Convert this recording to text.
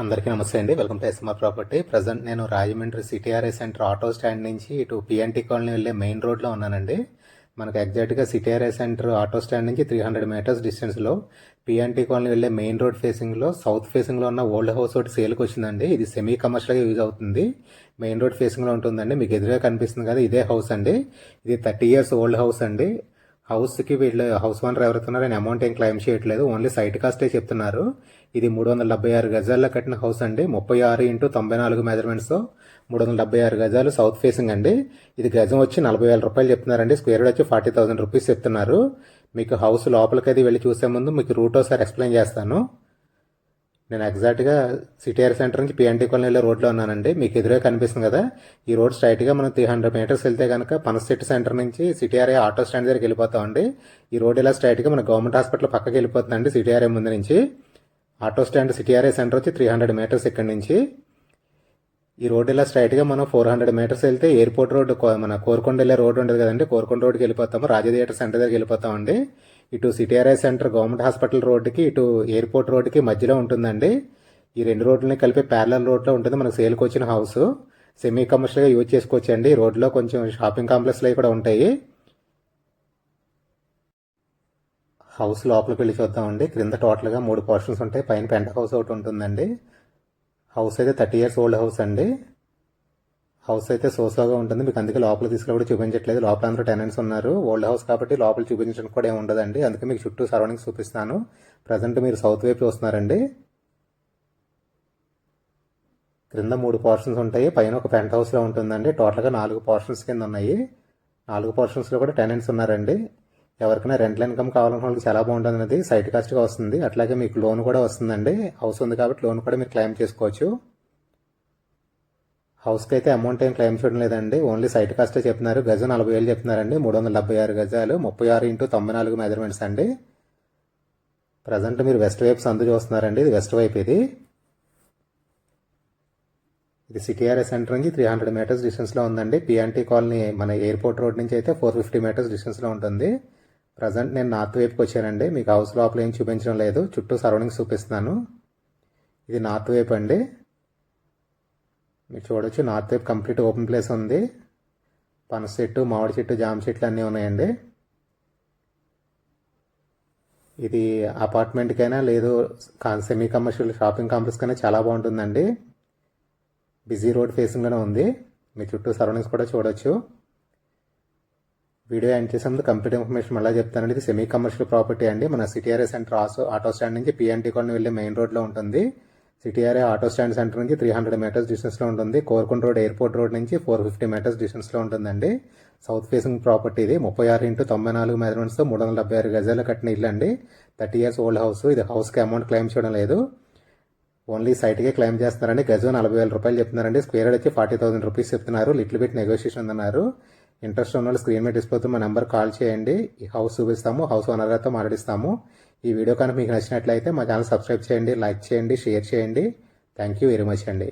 అందరికీ నమస్తే అండి. Welcome to SMR property present నేను Rajahmundry CTRA centre auto stand నుంచి ఇటు పిఎన్టీ కాలనీ వెళ్ళే మెయిన్ రోడ్లో ఉన్నానండి. మనకు ఎగ్జాక్ట్గా సిటీఆర్ఏ సెంటర్ ఆటో స్టాండ్ నుంచి త్రీ హండ్రెడ్ మీటర్స్ డిస్టెన్స్లో పిఎన్టీ కాలనీ వెళ్ళే మెయిన్ రోడ్ ఫేసింగ్లో సౌత్ ఫేసింగ్లో ఉన్న ఓల్డ్ హౌస్ ఒకటి సేల్కి వచ్చిందండి. ఇది సెమీ కమర్షియల్గా యూజ్ అవుతుంది. మెయిన్ రోడ్ ఫేసింగ్లో ఉంటుందండి. మీకు ఎదురుగా కనిపిస్తుంది కదా ఇదే హౌస్ అండి. ఇది థర్టీ ఇయర్స్ ఓల్డ్ హౌస్ అండి. హౌస్కి వీళ్ళు హౌస్ ఓనర్ ఎవరుతున్నారు ఆయన అమౌంట్ ఏం క్లెయిమ్ చేయట్లేదు. ఓన్లీ సైట్ కాస్టే చెప్తున్నారు. ఇది మూడు వందల డెబ్బై ఆరు గజాల్లో కట్టిన హౌస్ అండి. ముప్పై ఆరు ఇంటూ తొంభై నాలుగు మెజర్మెంట్స్. మూడు వందల డెబ్బై ఆరు గజాలు సౌత్ ఫేసింగ్ అండి. ఇది గజం వచ్చి నలభై వేల రూపాయలు చెప్తున్నారండి. స్క్వేర్ వచ్చి ఫార్టీ థౌసండ్ రూపీస్ చెప్తున్నారు. మీకు హౌస్ లోపలికి అది వెళ్ళి చూసే ముందు మీకు రూట్ ఒకసారి ఎక్స్ప్లెయిన్ చేస్తాను. నేను ఎగ్జాక్ట్గా సిటీఆర్ సెంటర్ నుంచి పిఎన్టీ కాలనీ వెళ్ళే రోడ్లో ఉన్నానండి. మీకు ఎదురుగా కనిపిస్తుంది కదా? ఈ రోడ్ స్ట్రైట్గా మనం త్రీ హండ్రెడ్ మీటర్స్ వెళ్తే కనుక పనసెట్ సెంటర్ నుంచి సిటీఆర్ఏ ఆటో స్టాండ్ దగ్గరికి వెళ్ళిపోతామండి. ఈ రోడ్ ఇలా స్ట్రైట్గా మన గవర్నమెంట్ హాస్పిటల్ పక్కకి వెళ్ళిపోతుందండి సిటీఆర్ఏ ముందు నుంచి. ఆటో స్టాండ్ సిటీఆర్ఏ సెంటర్ వచ్చి త్రీ హండ్రెడ్ మీటర్స్ ఇక్కడి నుంచి. ఈ రోడ్ ఇలా స్ట్రైట్గా మనం ఫోర్ హండ్రెడ్ మీటర్స్ వెళ్తే ఎయిర్పోర్ట్ రోడ్ మన కోరుకొండ వెళ్ళే రోడ్ ఉండదు కదండి. కోరుకొండ రోడ్కి వెళ్ళిపోతాము. రాజా థియేటర్ సెంటర్ దగ్గరికి వెళ్ళిపోతామండి. ఇటు సిటీఆర్ఐ సెంటర్ గవర్నమెంట్ హాస్పిటల్ రోడ్డుకి ఇటు ఎయిర్పోర్ట్ రోడ్డుకి మధ్యలో ఉంటుందండి. ఈ రెండు రోడ్లని కలిపి ప్యారలల్ రోడ్లో ఉంటుంది. మనకు సేల్కి వచ్చిన హౌస్. సెమీ కమర్షియల్గా యూజ్ చేసుకోవచ్చు అండి రోడ్లో కొంచెం షాపింగ్ కాంప్లెక్స్లు కూడా ఉంటాయి. హౌస్ లోపలికి వెళ్ళి చూద్దామండి. క్రింద టోటల్గా మూడు పోర్షన్స్ ఉంటాయి. పైన పెంట హౌస్ ఒకటి ఉంటుందండి. హౌస్ అయితే థర్టీ ఇయర్స్ ఓల్డ్ హౌస్ అండి. హౌస్ అయితే సోసోగా ఉంటుంది. మీకు అందుకే లోపల తీసుకుని కూడా చూపించట్లేదు. లోపల అందరూ టెనెంట్స్ ఉన్నారు. ఓల్డ్ హౌస్ కాబట్టి లోపల చూపించడానికి కూడా ఏమి ఉండదండి. అందుకే మీకు చుట్టూ సరౌండింగ్స్ చూపిస్తాను. ప్రజెంట్ మీరు సౌత్ వైపు చూస్తున్నారండి. క్రింద మూడు పోర్షన్స్ ఉంటాయి. పైన ఒక పెంట్ హౌస్లో ఉంటుందండి. టోటల్గా నాలుగు పోర్షన్స్ కింద ఉన్నాయి. నాలుగు పోర్షన్స్లో కూడా టెనెంట్స్ ఉన్నారండి. ఎవరికైనా రెంట్ల ఇన్కమ్ కావాలన్న వాళ్ళకి చాలా బాగుంటుంది అనేది. సైట్ కాస్ట్గా వస్తుంది. అట్లాగే మీకు లోన్ కూడా వస్తుందండి. హౌస్ ఉంది కాబట్టి లోన్ కూడా మీరు క్లెయిమ్ చేసుకోవచ్చు. హౌస్కి అయితే అమౌంట్ ఏం క్లెయిమ్ చేయడం లేదండి. ఓన్లీ సైట్ కాస్టే చెప్తున్నారు. గజం నలభై వేలు చెప్తున్నారండి. మూడు వందల డెబ్బై ఆరు గజాలు. ముప్పై ఆరు ఇంటూ తొంభై నాలుగు మెజర్మెంట్స్ అండి. ప్రజెంట్ మీరు వెస్ట్ వైపు సందు చూస్తున్నారండి. ఇది వెస్ట్ వైపు ఇది. ఇది సిటీఆర్ఏ సెంటర్ నుంచి త్రీ హండ్రెడ్ మీటర్స్ డిస్టెన్స్లో ఉందండి. పిఎన్టీ కాలనీ మన ఎయిర్పోర్ట్ రోడ్ నుంచి అయితే ఫోర్ ఫిఫ్టీ మీటర్స్ డిస్టెన్స్లో ఉంటుంది. ప్రజెంట్ నేను నార్త్ వైపుకి వచ్చానండి. మీకు హౌస్ లోపల ఏం చూపించడం లేదు. చుట్టూ సరౌండింగ్స్ చూపిస్తున్నాను. ఇది నార్త్ వైపు అండి. మీరు చూడొచ్చు నార్త్ వైపు కంప్లీట్ ఓపెన్ ప్లేస్ ఉంది. పనస చెట్టు మామిడి చెట్టు జామ చెట్లు అన్నీ ఉన్నాయండి. ఇది అపార్ట్మెంట్కైనా లేదు సెమీ కమర్షియల్ షాపింగ్ కాంప్లెక్స్ కైనా చాలా బాగుంటుందండి. బిజీ రోడ్ ఫేసింగ్లోనే ఉంది. మీ చుట్టూ సరౌండింగ్స్ కూడా చూడొచ్చు. వీడియో ఎండ్ చేసేందుకు కంప్లీట్ ఇన్ఫర్మేషన్ మళ్ళీ చెప్తానండి. ఇది సెమీ కమర్షియల్ ప్రాపర్టీ అండి. మన సిటీఆర్ఏ సెంటర్ ఆటో స్టాండ్ నుంచి పిఎన్టీ కొన్ని వెళ్ళే మెయిన్ రోడ్లో ఉంటుంది. సిటీఆర్ఏ ఆటో స్టాండ్ సెంటర్ నుంచి త్రీ హండ్రెడ్ మీటర్స్ డిస్టెన్స్లో ఉంటుంది. కోరుకుంట రోడ్ ఎయిర్పోర్ట్ రోడ్ నుంచి ఫోర్ ఫిఫ్టీ మీటర్స్ డిస్టెన్స్లో ఉంటుందండి. సౌత్ ఫేసింగ్ ప్రాపర్టీ ఇది. ముప్పై ఆరు ఇంటూ తొంభై నాలుగు మెజర్మెంట్స్తో మూడు వందల డెబ్బై ఆరు గజాలు కట్టిన ఇల్లు అండి. థర్టీ ఇయర్స్ ఓల్డ్ హౌస్ ఇది హౌస్కి అమౌంట్ క్లెయిమ్ చేయడం లేదు. ఓన్లీ సైట్కే క్లెయిమ్ చేస్తున్నారండి. గజం నలభై వేల రూపాయలు చెప్తున్నారండి. స్క్వేర్ వచ్చి ఫార్టీ థౌసండ్ రూపీస్ చెప్తున్నారు. లిటిల్ బిట్ నెగోషియేషన్ ఉందన్నారు ఇంట్రెస్ట్ ఉన్న వాళ్ళు స్క్రీన్ మీద డిస్పోతే మా నెంబర్ కాల్ చేయండి. ఈ హౌస్ చూపిస్తాము. హౌస్ ఓనర్తో మాట్లాడిస్తాము. ఈ వీడియో కనుక మీకు నచ్చినట్లయితే మా ఛానల్ సబ్స్క్రైబ్ చేయండి లైక్ చేయండి షేర్ చేయండి. థ్యాంక్ యూ వెరీ మచ్ అండి.